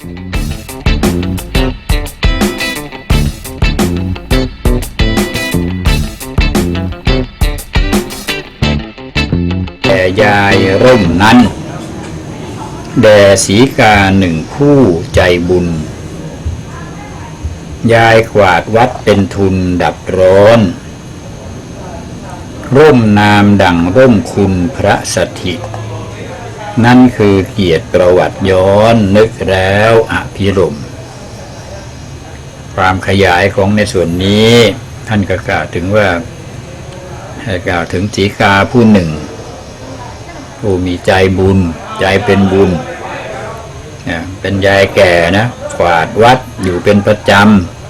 แต่ยายร่มนั้น แด่สีกาหนึ่งคู่ใจบุญ ยายกวาดวัดเป็นทุนดับร้อน ร่มนามดังร่มคุณพระสถิต นั่นคือเกียรติประวัติย้อนนึกแล้วอภิรมความขยายของในส่วนนี้ ท่านก็กล่าวถึงว่าให้กล่าวถึงสีกาผู้หนึ่ง ผู้มีใจบุญ ใจเป็นบุญเป็นยายแก่นะกวาดวัดอยู่เป็นประจ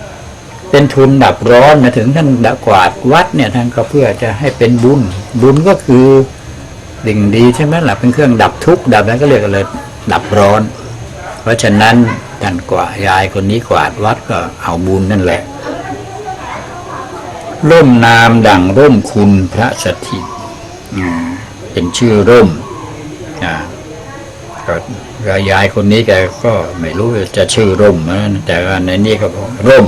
ำเป็นทุนดับร้อนนะถึงท่านดับกวาดวัดเนี่ยท่านก็เพื่อจะให้เป็นบุญ บุญก็คือ สิ่งดีใช่ไหมล่ะเป็นเครื่องดับทุกข์ดับนั้นก็เรียกกันเลยดับร้อน เพราะฉะนั้นท่านกวาดยายคนนี้กวาดวัดก็เอาบุญนั่นแหละ ร่มนามดังร่มคุณพระสถิตเป็นชื่อร่มอ่าก็ยายคนนี้แกก็ไม่รู้จะชื่อร่มนะแต่ว่าในนี้ก็ร่ม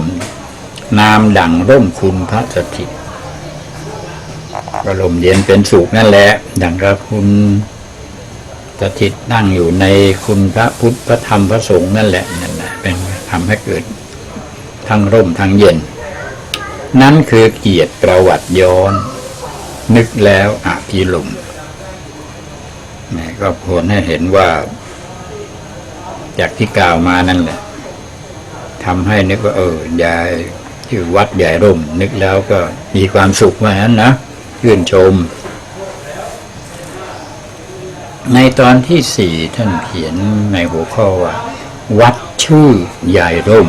นามดังร่มคุณพระสถิต ก็ลมเย็นเป็นสุขนั่นแหละดังกับคุณสถิตนั่งอยู่ในคุณพระพุทธพระธรรมพระสงฆ์นั่นแหละนั่นแหละเป็นทำให้เกิดทั้งร่มทั้งเย็น นั่นคือเกียรติประวัติย้อน นึกแล้วอภิลมย์นี่ก็ควรให้เห็นว่า จากที่กล่าวมานั่นแหละทำให้นึกว่าเออยายชื่อวัดใหญ่ร่ม นึกแล้วก็มีความสุขว่างั้นนะ ชื่นชม ในตอนที่สี่ท่านเขียนในหัวข้อว่า วัดชื่อใหญ่ร่ม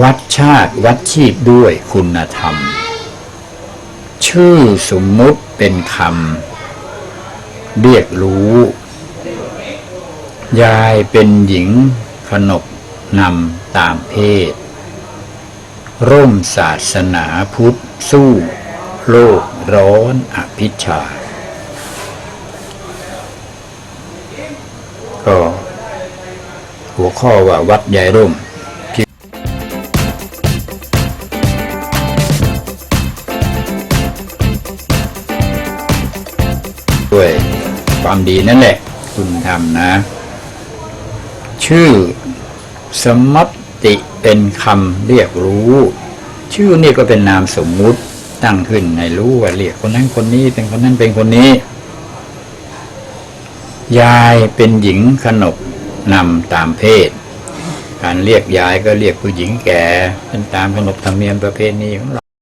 วัดชาติวัดชีพด้วยคุณธรรม ชื่อสมมุติเป็นคำเรียกรู้ ยายเป็นหญิงขนกนำตามเพศ ร่มศาสนาพุทธสู้ โลกร้อนอภิชา ก็หัวข้อว่าวัดยายร่มด้วยความดีนั่นแหละ คุณทำนะ ชื่อสมมติ เป็นคำเรียกรู้ ชื่อนี่ก็เป็นนามสมมุติตั้งขึ้นในรู้ว่าเรียกคนนั้นคนนี้เป็นคนนั้นเป็นคนนี้ ยายเป็นหญิงขนบนำตามเพศ การเรียกยายก็เรียกผู้หญิงแก่เป็นตามขนบธรรมเนียมประเพณีของเรา